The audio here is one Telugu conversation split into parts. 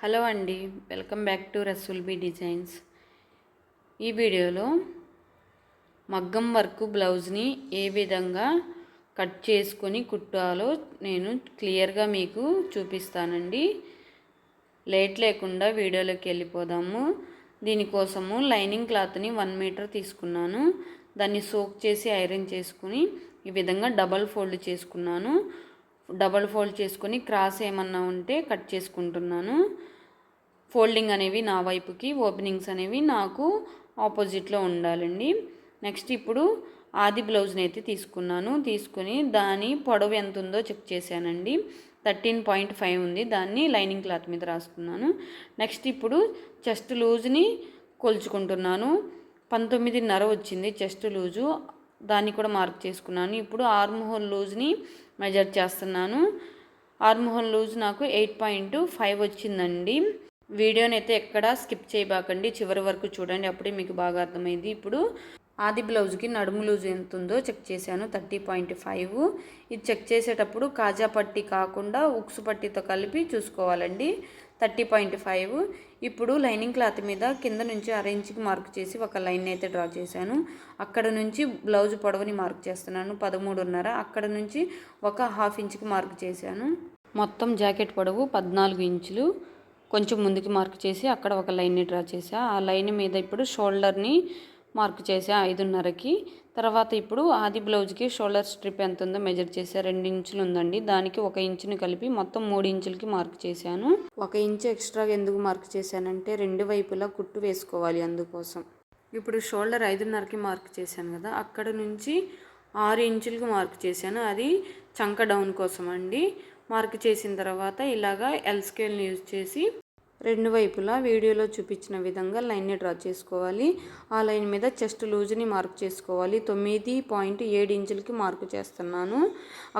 హలో అండి welcome back to Rasulbi designs. ఈ వీడియోలో మగ్గం వర్క్ బ్లౌజ్ని ఏ విధంగా కట్ చేసుకొని కుట్టాలో నేను క్లియర్గా మీకు చూపిస్తానండి. లేట్ లేకుండా వీడియోలోకి వెళ్ళిపోదాము. దీనికోసము లైనింగ్ క్లాత్ని వన్ మీటర్ తీసుకున్నాను. దాన్ని సోక్ చేసి ఐరన్ చేసుకుని ఈ విధంగా డబల్ ఫోల్డ్ చేసుకున్నాను. డబల్ ఫోల్డ్ చేసుకొని క్రాస్ ఏమన్నా ఉంటే కట్ చేసుకుంటున్నాను. ఫోల్డింగ్ అనేవి నా వైపుకి ఓపెనింగ్స్ అనేవి నాకు ఆపోజిట్లో ఉండాలండి. నెక్స్ట్ ఇప్పుడు ఆది బ్లౌజ్ని అయితే తీసుకున్నాను. తీసుకుని దాని పొడవు ఎంత ఉందో చెక్ చేశానండి. థర్టీన్ పాయింట్ ఫైవ్ ఉంది. దాన్ని లైనింగ్ క్లాత్ మీద రాసుకున్నాను. నెక్స్ట్ ఇప్పుడు చెస్ట్ లూజ్ని కొలుచుకుంటున్నాను. పంతొమ్మిదిన్నర వచ్చింది చెస్ట్ లూజు. దాన్ని కూడా మార్క్ చేసుకున్నాను. ఇప్పుడు ఆర్మ్ హోల్ లూజ్ని మెజర్ చేస్తున్నాను. ఆర్మ్ హోల్ లూజ్ నాకు ఎయిట్ పాయింట్ ఫైవ్ వచ్చిందండి. వీడియోని అయితే ఎక్కడ స్కిప్ చేయబాకండి. చివరి వరకు చూడండి. అప్పుడే మీకు బాగా అర్థమైంది. ఇప్పుడు ఆది బ్లౌజ్కి నడుము లూజ్ ఎంత ఉందో చెక్ చేశాను. Thirty point five. ఇది చెక్ చేసేటప్పుడు కాజా పట్టి కాకుండా ఉక్సు పట్టితో కలిపి చూసుకోవాలండి. Thirty point five. ఇప్పుడు లైనింగ్ క్లాత్ మీద కింద నుంచి అరేంజ్కి మార్క్ చేసి ఒక లైన్ అయితే డ్రా చేశాను. అక్కడ నుంచి బ్లౌజ్ పొడవుని మార్క్ చేస్తున్నాను పదమూడున్నర. అక్కడ నుంచి ఒక హాఫ్ ఇంచ్కి మార్క్ చేశాను. మొత్తం జాకెట్ పొడవు పద్నాలుగు ఇంచులు. కొంచెం ముందుకి మార్క్ చేసి అక్కడ ఒక లైన్ని డ్రా చేసా ఆ లైన్ మీద ఇప్పుడు షోల్డర్ని మార్క్ చేసా ఐదున్నరకి. తర్వాత ఇప్పుడు ఆది బ్లౌజ్కి షోల్డర్ స్ట్రిప్ ఎంత ఉందో మెజర్ చేసా రెండు ఇంచులు ఉందండి. దానికి ఒక ఇంచుని కలిపి మొత్తం మూడు ఇంచులకి మార్క్ చేశాను. ఒక ఇంచు ఎక్స్ట్రాగా ఎందుకు మార్క్ చేశానంటే రెండు వైపులా కుట్టు వేసుకోవాలి అందుకోసం. ఇప్పుడు షోల్డర్ ఐదున్నరకి మార్క్ చేశాను కదా అక్కడ నుంచి ఆరు ఇంచులకు మార్క్ చేశాను. అది చంక డౌన్ కోసం అండి మార్క్ చేసిన తర్వాత ఇలాగా ఎల్ స్కేల్ని యూజ్ చేసి రెండు వైపులా వీడియోలో చూపించిన విధంగా లైన్ని డ్రా చేసుకోవాలి. ఆ లైన్ మీద చెస్ట్ లూజ్ని మార్క్ చేసుకోవాలి. తొమ్మిది పాయింట్ ఏడు ఇంచులకి మార్కు చేస్తున్నాను.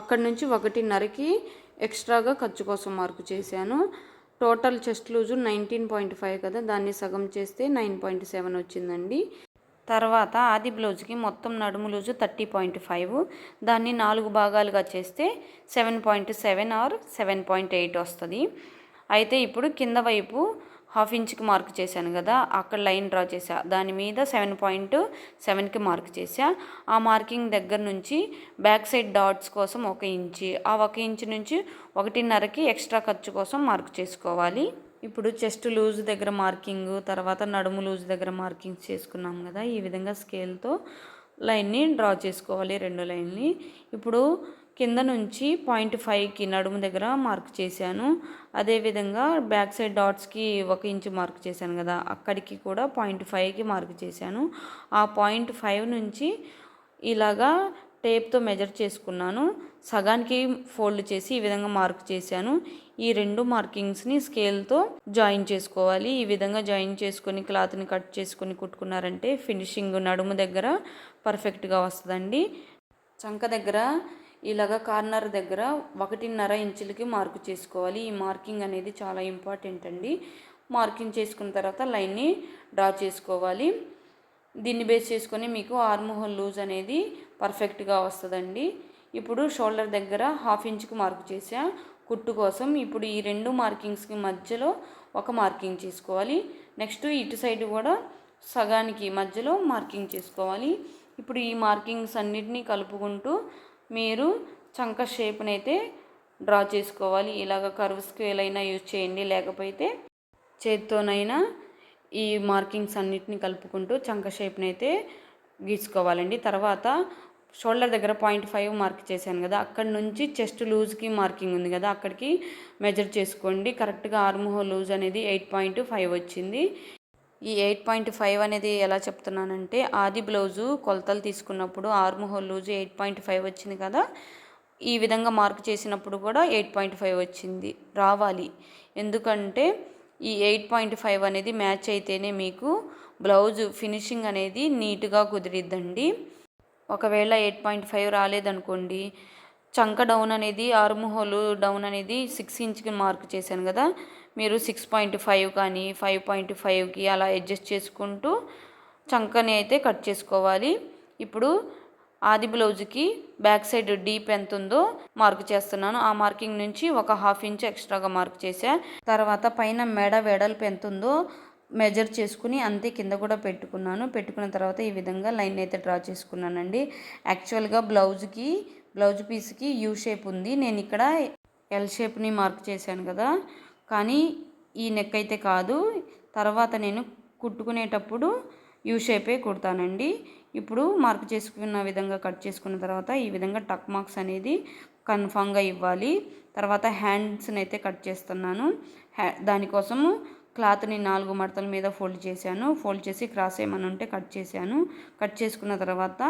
అక్కడ నుంచి ఒకటిన్నరకి ఎక్స్ట్రాగా ఖర్చు కోసం మార్కు చేశాను. Total chest loose nineteen point five కదా దాన్ని సగం చేస్తే నైన్ పాయింట్ సెవెన్ వచ్చిందండి. తర్వాత ఆది బ్లౌజ్కి మొత్తం నడుము లూజు థర్టీ పాయింట్ ఫైవ్ దాన్ని నాలుగు భాగాలుగా చేస్తే seven point seven or seven point eight వస్తుంది. అయితే ఇప్పుడు కింద వైపు హాఫ్ ఇంచ్కి మార్క్ చేశాను కదా అక్కడ లైన్ డ్రా చేసా దాని మీద సెవెన్ పాయింట్ సెవెన్కి మార్క్ చేసా ఆ మార్కింగ్ దగ్గర నుంచి బ్యాక్ సైడ్ డాట్స్ కోసం ఒక ఇంచి ఆ ఒక ఇంచు నుంచి ఒకటిన్నరకి ఎక్స్ట్రా ఖర్చు కోసం మార్క్ చేసుకోవాలి. ఇప్పుడు చెస్ట్ లూజ్ దగ్గర మార్కింగ్ తర్వాత నడుము లూజ్ దగ్గర మార్కింగ్స్ చేసుకున్నాం కదా ఈ విధంగా స్కేల్తో లైన్ని డ్రా చేసుకోవాలి రెండు లైన్ని. ఇప్పుడు కింద నుంచి పాయింట్ ఫైవ్కి నడుము దగ్గర మార్క్ చేశాను. అదేవిధంగా బ్యాక్ సైడ్ డాట్స్కి ఒక ఇంచు మార్క్ చేశాను కదా అక్కడికి కూడా పాయింట్ ఫైవ్కి మార్క్ చేశాను. ఆ పాయింట్ ఫైవ్ నుంచి ఇలాగా టేప్తో మెజర్ చేసుకున్నాను. సగానికి ఫోల్డ్ చేసి ఈ విధంగా మార్క్ చేశాను. ఈ రెండు మార్కింగ్స్ని స్కేల్తో జాయిన్ చేసుకోవాలి. ఈ విధంగా జాయిన్ చేసుకొని క్లాత్ని కట్ చేసుకొని కుట్టుకున్నారంటే ఫినిషింగ్ నడుము దగ్గర పర్ఫెక్ట్గా వస్తుందండి. చంక దగ్గర ఇలాగ కార్నర్ దగ్గర ఒకటిన్నర ఇంచులకి మార్కు చేసుకోవాలి. ఈ మార్కింగ్ అనేది చాలా ఇంపార్టెంట్ అండి. మార్కింగ్ చేసుకున్న తర్వాత లైన్ని డ్రా చేసుకోవాలి. దీన్ని బేస్ చేసుకొని మీకు ఆర్మ్ హోల్ లూజ్ అనేది పర్ఫెక్ట్గా వస్తుందండి. ఇప్పుడు షోల్డర్ దగ్గర హాఫ్ ఇంచ్కి మార్కు చేసా. కుట్టు కోసం ఇప్పుడు ఈ రెండు మార్కింగ్స్కి మధ్యలో ఒక మార్కింగ్ చేసుకోవాలి. నెక్స్ట్ ఇటు సైడ్ కూడా సగానికి మధ్యలో మార్కింగ్ చేసుకోవాలి. ఇప్పుడు ఈ మార్కింగ్స్ అన్నిటినీ కలుపుకుంటూ మీరు చంక షేప్ని అయితే డ్రా చేసుకోవాలి. ఇలాగ కర్వ్ స్కేల్ అయినా యూజ్ చేయండి. లేకపోతే చేత్తోనైనా ఈ మార్కింగ్స్ అన్నిటిని కలుపుకుంటూ చంక షేప్ని అయితే గీసుకోవాలండి. తర్వాత షోల్డర్ దగ్గర పాయింట్ ఫైవ్ మార్క్ చేశాను కదా అక్కడ నుంచి చెస్ట్ లూజ్కి మార్కింగ్ ఉంది కదా అక్కడికి మెజర్ చేసుకోండి. కరెక్ట్గా ఆర్మ్ హోల్ లూజ్ అనేది ఎయిట్ పాయింట్ ఫైవ్ వచ్చింది. ఈ ఎయిట్ పాయింట్ ఫైవ్ అనేది ఎలా చెప్తున్నానంటే ఆది బ్లౌజు కొలతలు తీసుకున్నప్పుడు arm hole loose eight point five వచ్చింది కదా ఈ విధంగా మార్క్ చేసినప్పుడు కూడా ఎయిట్ పాయింట్ ఫైవ్ వచ్చింది రావాలి. ఎందుకంటే ఈ ఎయిట్ పాయింట్ ఫైవ్ అనేది మ్యాచ్ అయితేనే మీకు బ్లౌజ్ ఫినిషింగ్ అనేది నీట్గా కుదిరిద్దండి. ఒకవేళ ఎయిట్ పాయింట్ ఫైవ్ రాలేదనుకోండి చంక డౌన్ అనేది ఆర్మ్ హోల్ డౌన్ అనేది సిక్స్ ఇంచ్కి మార్క్ చేశాను కదా మీరు సిక్స్ పాయింట్ ఫైవ్ కానీ ఫైవ్ పాయింట్ ఫైవ్కి అలా అడ్జస్ట్ చేసుకుంటూ చంకని అయితే కట్ చేసుకోవాలి. ఇప్పుడు ఆది బ్లౌజ్కి బ్యాక్ సైడ్ డీప్ ఎంత ఉందో మార్క్ చేస్తున్నాను. ఆ మార్కింగ్ నుంచి ఒక హాఫ్ ఇంచ్ ఎక్స్ట్రాగా మార్క్ చేసా తర్వాత పైన మెడ వెడల్పు ఎంత ఉందో మెజర్ చేసుకుని అంతే కింద కూడా పెట్టుకున్నాను. పెట్టుకున్న తర్వాత ఈ విధంగా లైన్ అయితే డ్రా చేసుకున్నానండి. యాక్చువల్గా బ్లౌజ్కి బ్లౌజ్ పీస్కి యూ షేప్ ఉంది. నేను ఇక్కడ ఎల్ షేప్ని మార్క్ చేశాను కదా. కానీ ఈ నెక్ అయితే కాదు. తర్వాత నేను కుట్టుకునేటప్పుడు యూ షేపే కుడతానండి. ఇప్పుడు మార్క్ చేసుకున్న విధంగా కట్ చేసుకున్న తర్వాత ఈ విధంగా టక్ మార్క్స్ అనేది కన్ఫామ్గా ఇవ్వాలి. తర్వాత హ్యాండ్స్ని అయితే కట్ చేస్తున్నాను. హ్యా దానికోసము క్లాత్ని నాలుగు మడతల మీద ఫోల్డ్ చేశాను. ఫోల్డ్ చేసి క్రాస్ ఏమని ఉంటే కట్ చేశాను. కట్ చేసుకున్న తర్వాత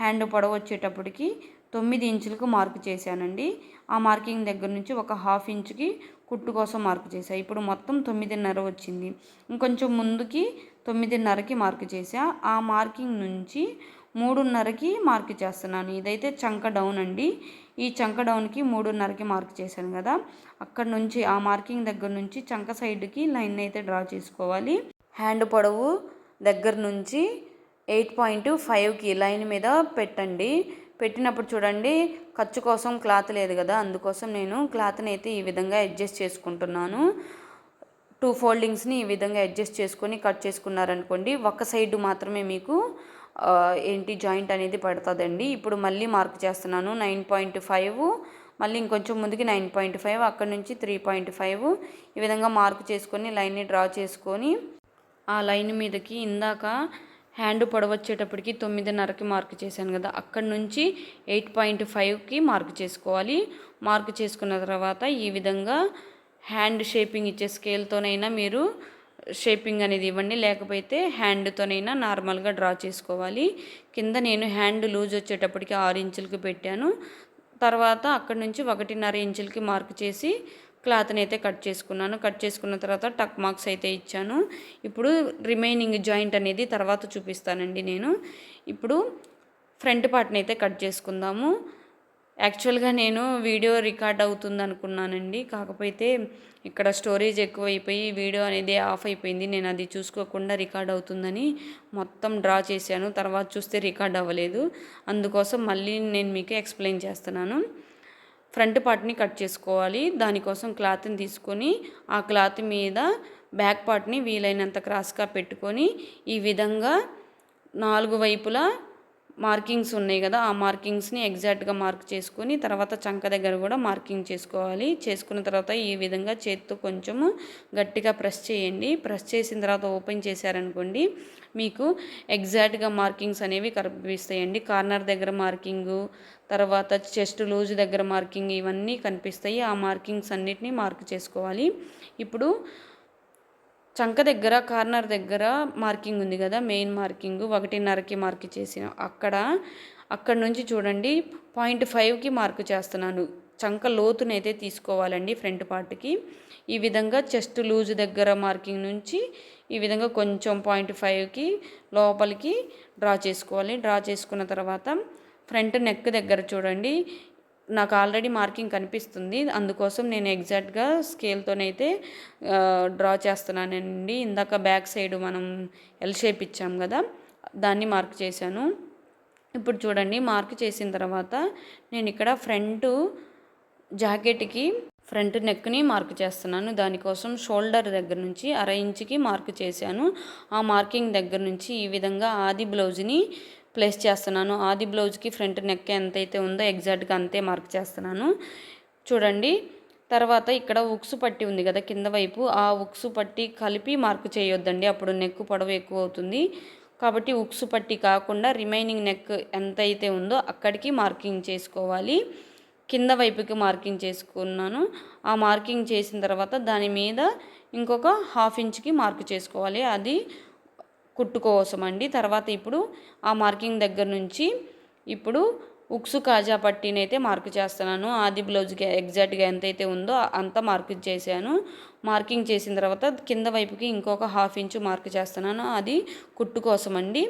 హ్యాండ్ పొడవు వచ్చేటప్పటికి తొమ్మిది ఇంచులకు మార్క్ చేశానండి. ఆ మార్కింగ్ దగ్గర నుంచి ఒక హాఫ్ ఇంచుకి కుట్టు కోసం మార్క్ చేశా. ఇప్పుడు మొత్తం తొమ్మిదిన్నర వచ్చింది. ఇంకొంచెం ముందుకి తొమ్మిదిన్నరకి మార్క్ చేశా. ఆ మార్కింగ్ నుంచి మూడున్నరకి మార్క్ చేస్తున్నాను. ఇదైతే చంక డౌన్ అండి. ఈ చంక డౌన్కి మూడున్నరకి మార్క్ చేశాను కదా. అక్కడ నుంచి ఆ మార్కింగ్ దగ్గర నుంచి చంక సైడ్కి లైన్ అయితే డ్రా చేసుకోవాలి. హ్యాండ్ పొడవు దగ్గర నుంచి ఎయిట్ పాయింట్ ఫైవ్కి లైన్ మీద పెట్టండి. పెట్టినప్పుడు చూడండి ఖర్చు కోసం క్లాత్ లేదు కదా అందుకోసం నేను క్లాత్ని అయితే ఈ విధంగా అడ్జస్ట్ చేసుకుంటున్నాను. టూ ఫోల్డింగ్స్ని ఈ విధంగా అడ్జస్ట్ చేసుకొని కట్ చేసుకున్నారనుకోండి ఒక సైడ్ మాత్రమే మీకు ఏంటి జాయింట్ అనేది పడుతుందండి. ఇప్పుడు మళ్ళీ మార్క్ చేస్తున్నాను నైన్ పాయింట్ ఫైవ్ మళ్ళీ ఇంకొంచెం ముందుకి నైన్ పాయింట్ ఫైవ్ అక్కడ నుంచి త్రీ పాయింట్ ఫైవ్ ఈ విధంగా మార్క్ చేసుకొని లైన్ని డ్రా చేసుకొని ఆ లైన్ మీదకి ఇందాక హ్యాండ్ పొడవచ్చేటప్పటికి తొమ్మిదిన్నరకి మార్క్ చేశాను కదా అక్కడ నుంచి ఎయిట్ పాయింట్ ఫైవ్కి మార్క్ చేసుకోవాలి. మార్క్ చేసుకున్న తర్వాత ఈ విధంగా హ్యాండ్ షేపింగ్ ఇచ్చే స్కేల్తోనైనా మీరు షేపింగ్ అనేది ఇవ్వండి లేకపోతే హ్యాండ్తోనైనా నార్మల్గా డ్రా చేసుకోవాలి. కింద నేను హ్యాండ్ లూజ్ వచ్చేటప్పటికి ఆరు ఇంచులకి పెట్టాను. తర్వాత అక్కడ నుంచి ఒకటిన్నర ఇంచులకి మార్క్ చేసి క్లాత్ని అయితే కట్ చేసుకున్నాను. కట్ చేసుకున్న తర్వాత టక్ మార్క్స్ అయితే ఇచ్చాను. ఇప్పుడు రిమైనింగ్ జాయింట్ అనేది తర్వాత చూపిస్తానండి నేను. ఇప్పుడు ఫ్రంట్ పార్ట్ని అయితే కట్ చేసుకుందాము. యాక్చువల్గా నేను వీడియో రికార్డ్ అవుతుంది అనుకున్నానండి కాకపోతే ఇక్కడ స్టోరేజ్ ఎక్కువైపోయి వీడియో అనేది ఆఫ్ అయిపోయింది. నేను అది చూసుకోకుండా రికార్డ్ అవుతుందని మొత్తం డ్రా చేశాను. తర్వాత చూస్తే రికార్డ్ అవ్వలేదు. అందుకోసం మళ్ళీ నేను మీకు ఎక్స్ప్లెయిన్ చేస్తున్నాను. ఫ్రంట్ పార్ట్ని కట్ చేసుకోవాలి. దానికోసం క్లాత్ని తీసుకొని ఆ క్లాత్ మీద బ్యాక్ పార్ట్ని వీలైనంత క్రాస్గా పెట్టుకొని ఈ విధంగా నాలుగు వైపులా మార్కింగ్స్ ఉన్నాయి కదా ఆ మార్కింగ్స్ని ఎగ్జాక్ట్గా మార్క్ చేసుకొని తర్వాత చంక దగ్గర కూడా మార్కింగ్ చేసుకోవాలి. చేసుకున్న తర్వాత ఈ విధంగా చేతితో కొంచెము గట్టిగా ప్రెస్ చేయండి. ప్రెస్ చేసిన తర్వాత ఓపెన్ చేశారనుకోండి మీకు ఎగ్జాక్ట్గా మార్కింగ్స్ అనేవి కనిపిస్తాయండి. కార్నర్ దగ్గర మార్కింగు తర్వాత చెస్ట్ లూజ్ దగ్గర మార్కింగ్ ఇవన్నీ కనిపిస్తాయి. ఆ మార్కింగ్స్ అన్నిటినీ మార్క్ చేసుకోవాలి. ఇప్పుడు చంక దగ్గర కార్నర్ దగ్గర మార్కింగ్ ఉంది కదా మెయిన్ మార్కింగ్. ఒకటిన్నరకి మార్క్ చేసిన అక్కడ అక్కడ నుంచి చూడండి పాయింట్ ఫైవ్కి మార్క్ చేస్తున్నాను. చంక లోతునైతే తీసుకోవాలండి ఫ్రంట్ పార్ట్కి. ఈ విధంగా చెస్ట్ లూజ్ దగ్గర మార్కింగ్ నుంచి ఈ విధంగా కొంచెం పాయింట్ ఫైవ్కి లోపలికి డ్రా చేసుకోవాలి. డ్రా చేసుకున్న తర్వాత ఫ్రంట్ నెక్ దగ్గర చూడండి నాకు ఆల్రెడీ మార్కింగ్ కనిపిస్తుంది. అందుకోసం నేను ఎగ్జాక్ట్గా స్కేల్తోనైతే డ్రా చేస్తున్నానండి. ఇందాక బ్యాక్ సైడ్ మనం ఎల్ షేప్ ఇచ్చాం కదా దాన్ని మార్క్ చేశాను. ఇప్పుడు చూడండి మార్క్ చేసిన తర్వాత నేను ఇక్కడ ఫ్రంట్ జాకెట్కి ఫ్రంట్ నెక్ని మార్క్ చేస్తున్నాను. దానికోసం షోల్డర్ దగ్గర నుంచి అర ఇంచుకి మార్క్ చేశాను. ఆ మార్కింగ్ దగ్గర నుంచి ఈ విధంగా ఆది బ్లౌజ్ని ప్లేస్ చేస్తున్నాను. ఆది బ్లౌజ్కి ఫ్రంట్ నెక్ ఎంతైతే ఉందో ఎగ్జాక్ట్గా అంతే మార్క్ చేస్తున్నాను. చూడండి. తర్వాత ఇక్కడ ఉక్సు పట్టి ఉంది కదా కింద వైపు. ఆ ఉక్సు పట్టి కలిపి మార్క్ చేయొద్దండి. అప్పుడు నెక్ పొడవు ఎక్కువ అవుతుంది. కాబట్టి ఉక్సు పట్టి కాకుండా రిమైనింగ్ నెక్ ఎంత అయితే ఉందో అక్కడికి మార్కింగ్ చేసుకోవాలి. కింద వైపుకి మార్కింగ్ చేసుకున్నాను. ఆ మార్కింగ్ చేసిన తర్వాత దాని మీద ఇంకొక హాఫ్ ఇంచ్కి మార్క్ చేసుకోవాలి. అది కుట్టు కోసం అండి తర్వాత ఇప్పుడు ఆ మార్కింగ్ దగ్గర నుంచి ఇప్పుడు ఉక్సు కాజా పట్టీని అయితే మార్క్ చేస్తున్నాను. ఆది బ్లౌజ్కి ఎగ్జాక్ట్గా ఎంతైతే ఉందో అంత మార్క్ చేశాను. మార్కింగ్ చేసిన తర్వాత కింద వైపుకి ఇంకొక హాఫ్ ఇంచు మార్క్ చేస్తున్నాను. అది కుట్టు కోసం అండి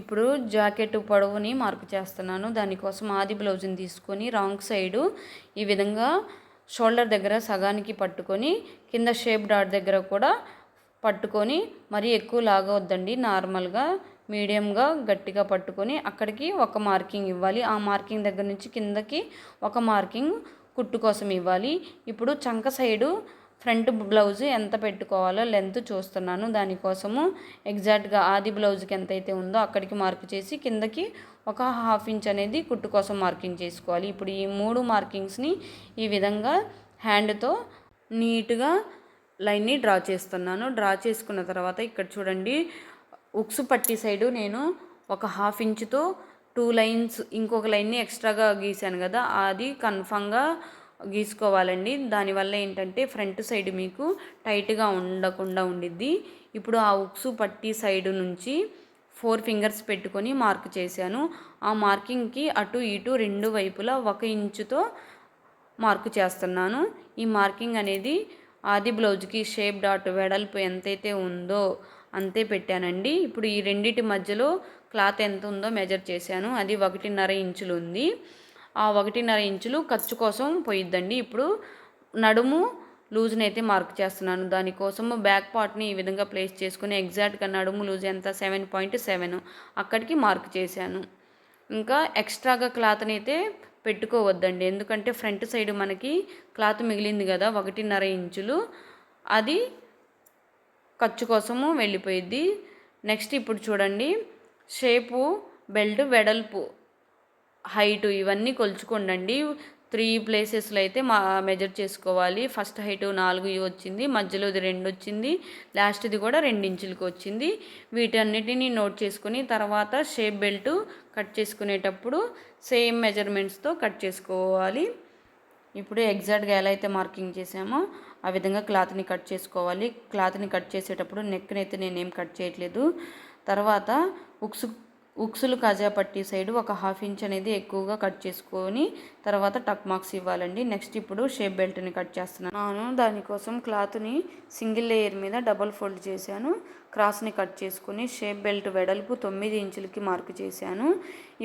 ఇప్పుడు జాకెట్ పొడవుని మార్క్ చేస్తున్నాను. దానికోసం ఆది బ్లౌజ్ని తీసుకొని రాంగ్ సైడు ఈ విధంగా షోల్డర్ దగ్గర సగానికి పట్టుకొని కింద షేప్ డాట్ దగ్గర కూడా పట్టుకొని మరీ ఎక్కువ లాగవద్దండి. నార్మల్గా మీడియంగా గట్టిగా పట్టుకొని అక్కడికి ఒక మార్కింగ్ ఇవ్వాలి. ఆ మార్కింగ్ దగ్గర నుంచి కిందకి ఒక మార్కింగ్ కుట్టు కోసం ఇవ్వాలి. ఇప్పుడు చంక సైడు ఫ్రంట్ బ్లౌజ్ ఎంత పెట్టుకోవాలో లెంత్ చూస్తున్నాను. దానికోసము ఎగ్జాక్ట్గా ఆది బ్లౌజ్కి ఎంత అయితే ఉందో అక్కడికి మార్క్ చేసి కిందకి ఒక హాఫ్ ఇంచ్ అనేది కుట్టు కోసం మార్కింగ్ చేసుకోవాలి. ఇప్పుడు ఈ మూడు మార్కింగ్స్ని ఈ విధంగా హ్యాండ్తో నీట్గా లైన్ని డ్రా చేస్తున్నాను. డ్రా చేసుకున్న తర్వాత ఇక్కడ చూడండి ఉక్సు పట్టి సైడు నేను ఒక హాఫ్ ఇంచుతో టూ లైన్స్ ఇంకొక లైన్ని ఎక్స్ట్రాగా గీసాను కదా అది కన్ఫామ్గా గీసుకోవాలండి. దానివల్ల ఏంటంటే ఫ్రంట్ సైడ్ మీకు టైట్గా ఉండకుండా ఉండిద్ది. ఇప్పుడు ఆ ఉక్సు పట్టి సైడ్ నుంచి ఫోర్ ఫింగర్స్ పెట్టుకొని మార్క్ చేశాను. ఆ మార్కింగ్కి అటు ఇటు రెండు వైపులా ఒక ఇంచుతో మార్కు చేస్తున్నాను. ఈ మార్కింగ్ అనేది ఆది బ్లౌజ్కి షేప్ డాట్ వెడల్పు ఎంతైతే ఉందో అంతే పెట్టానండి. ఇప్పుడు ఈ రెండింటి మధ్యలో క్లాత్ ఎంత ఉందో మెజర్ చేశాను. అది ఒకటిన్నర ఇంచులు ఉంది. ఆ ఒకటిన్నర ఇంచులు ఖర్చు కోసం పోయిద్దండి. ఇప్పుడు నడుము లూజ్ని అయితే మార్క్ చేస్తున్నాను. దానికోసము బ్యాక్ పార్ట్ని ఈ విధంగా ప్లేస్ చేసుకుని ఎగ్జాక్ట్గా నడుము లూజ్ ఎంత? Seven point seven. అక్కడికి మార్క్ చేశాను. ఇంకా ఎక్స్ట్రాగా క్లాత్ని అయితే పెట్టుకోవద్దండి. ఎందుకంటే ఫ్రంట్ సైడ్ మనకి క్లాత్ మిగిలింది కదా ఒకటిన్నర ఇంచులు. అది ఖర్చు కోసము వెళ్ళిపోయిద్ది. నెక్స్ట్ ఇప్పుడు చూడండి షేపు బెల్ట్ వెడల్పు హైటు ఇవన్నీ కొలుచుకోండి త్రీ ప్లేసెస్లో అయితే మా మెజర్ చేసుకోవాలి. ఫస్ట్ హైట్ నాలుగు వచ్చింది మధ్యలోది రెండు వచ్చింది లాస్ట్ది కూడా రెండు వచ్చింది. వీటన్నిటిని నోట్ చేసుకుని తర్వాత షేప్ బెల్ట్ కట్ చేసుకునేటప్పుడు సేమ్ మెజర్మెంట్స్తో కట్ చేసుకోవాలి. ఇప్పుడు ఎగ్జాక్ట్గా ఎలా అయితే మార్కింగ్ చేసామో. ఆ విధంగా క్లాత్ని కట్ చేసుకోవాలి. క్లాత్ని కట్ చేసేటప్పుడు నెక్ని అయితే నేనేం కట్ చేయట్లేదు. తర్వాత ఉక్స్ ఉక్సులు కాజా పట్టి సైడ్ ఒక హాఫ్ ఇంచ్ అనేది ఎక్కువగా కట్ చేసుకొని తర్వాత టక్ మార్క్స్ ఇవ్వాలండి. నెక్స్ట్ ఇప్పుడు షేప్ బెల్ట్ని కట్ చేస్తున్నాను. నేను దానికోసం క్లాత్ని సింగిల్ లేయర్ మీద డబల్ ఫోల్డ్ చేశాను. క్రాస్ని కట్ చేసుకుని షేప్ బెల్ట్ వెడల్పు తొమ్మిది ఇంచులకి మార్క్ చేశాను.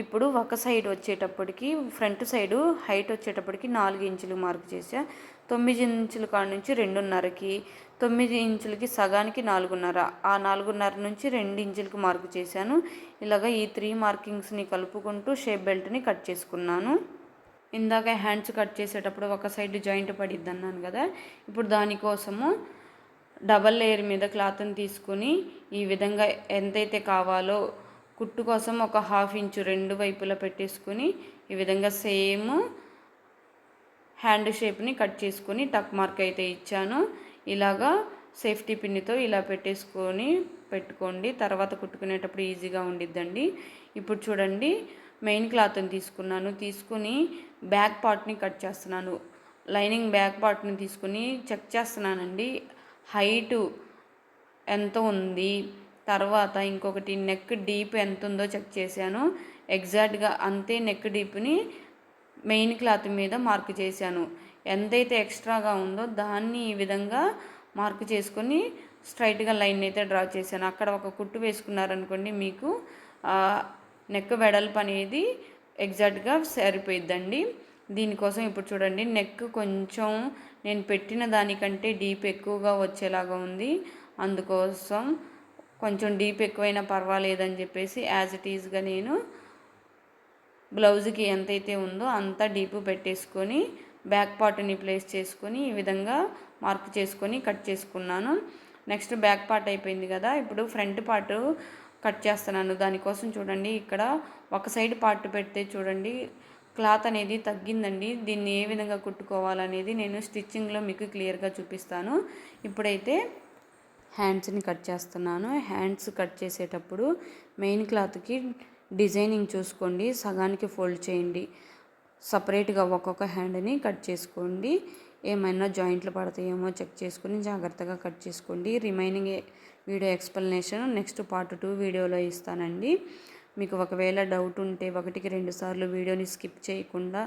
ఇప్పుడు ఒక సైడ్ వచ్చేటప్పటికి ఫ్రంట్ సైడు హైట్ వచ్చేటప్పటికి నాలుగు ఇంచులు మార్క్ చేశాను తొమ్మిది ఇంచుల కాడ నుంచి రెండున్నరకి తొమ్మిది ఇంచులకి సగానికి నాలుగున్నర. ఆ నాలుగున్నర నుంచి రెండు ఇంచులకి మార్క్ చేశాను. ఇలాగ ఈ త్రీ మార్కింగ్స్ని కలుపుకుంటూ షేప్ బెల్ట్ని కట్ చేసుకున్నాను. ఇందాక హ్యాండ్స్ కట్ చేసేటప్పుడు ఒక సైడ్ జాయింట్ పడిద్ది అన్నాను కదా. ఇప్పుడు దానికోసము డబల్ లేయర్ మీద క్లాత్ని తీసుకుని ఈ విధంగా ఎంతైతే కావాలో కుట్టు కోసం ఒక హాఫ్ ఇంచు రెండు వైపులా పెట్టేసుకుని ఈ విధంగా సేమ్ హ్యాండ్ షేప్ని కట్ చేసుకొని టక్ మార్క్ అయితే ఇచ్చాను. ఇలాగా సేఫ్టీ పిన్నితో ఇలా పెట్టేసుకొని పెట్టుకోండి. తర్వాత కుట్టుకునేటప్పుడు ఈజీగా ఉండిద్దండి. ఇప్పుడు చూడండి మెయిన్ క్లాత్ని తీసుకున్నాను. తీసుకుని బ్యాక్ పార్ట్ని కట్ చేస్తున్నాను. లైనింగ్ బ్యాక్ పార్ట్ని తీసుకుని చెక్ చేస్తున్నానండి. హైటు ఎంత ఉంది? తర్వాత ఇంకొకటి నెక్ డీప్ ఎంత ఉందో చెక్ చేశాను. ఎగ్జాక్ట్గా అంతే నెక్ డీప్ని మెయిన్ క్లాత్ మీద మార్క్ చేశాను. ఎంతైతే ఎక్స్ట్రాగా ఉందో దాన్ని ఈ విధంగా మార్క్ చేసుకొని స్ట్రైట్గా లైన్ అయితే డ్రా చేశాను. అక్కడ ఒక కుట్టు వేసుకున్నారనుకోండి మీకు నెక్ వెడల్పు అనేది ఎగ్జాక్ట్గా సరిపోయిద్దండి. దీనికోసం ఇప్పుడు చూడండి నెక్ కొంచెం నేను పెట్టిన దానికంటే డీప్ ఎక్కువగా వచ్చేలాగా ఉంది. అందుకోసం కొంచెం డీప్ ఎక్కువైనా పర్వాలేదని చెప్పేసి యాజ్ ఇట్ ఈజ్గా నేను బ్లౌజ్కి ఎంతైతే ఉందో అంత డీప్ పెట్టేసుకొని బ్యాక్ పార్ట్ని ప్లేస్ చేసుకొని ఈ విధంగా మార్క్ చేసుకొని కట్ చేసుకున్నాను. నెక్స్ట్ బ్యాక్ పార్ట్ అయిపోయింది కదా ఇప్పుడు ఫ్రంట్ పార్ట్ కట్ చేస్తున్నాను. దానికోసం చూడండి ఇక్కడ ఒక సైడ్ పార్ట్ పెడితే చూడండి క్లాత్ అనేది తగ్గిందండి. దీన్ని ఏ విధంగా కుట్టుకోవాలనేది నేను స్టిచ్చింగ్లో మీకు క్లియర్గా చూపిస్తాను. ఇప్పుడైతే హ్యాండ్స్ని కట్ చేస్తున్నాను. హ్యాండ్స్ కట్ చేసేటప్పుడు మెయిన్ క్లాత్కి డిజైనింగ్ చూసుకోండి సగానికి ఫోల్డ్ చేయండి. సపరేట్గా ఒక్కొక్క హ్యాండ్ని కట్ చేసుకోండి. ఏమైనా జాయింట్లు పడతాయేమో చెక్ చేసుకుని జాగ్రత్తగా కట్ చేసుకోండి. Remaining video explanation next part two వీడియోలో ఇస్తానండి. మీకు ఒకవేళ డౌట్ ఉంటే ఒకటికి రెండు సార్లు వీడియోని స్కిప్ చేయకుండా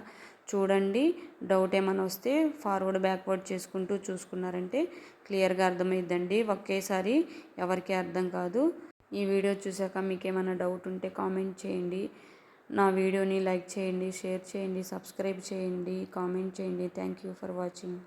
చూడండి. డౌట్ ఏమైనా వస్తే ఫార్వర్డ్ బ్యాక్వర్డ్ చేసుకుంటూ చూసుకున్నారంటే క్లియర్గా అర్థమైద్దండి. ఒకేసారి ఎవరికీ అర్థం కాదు. ఈ వీడియో చూసాక మీకు ఏమైనా డౌట్ ఉంటే కామెంట్ చేయండి. నా వీడియోని లైక్ చేయండి షేర్ చేయండి సబ్స్క్రైబ్ చేయండి కామెంట్ చేయండి. Thank you for watching.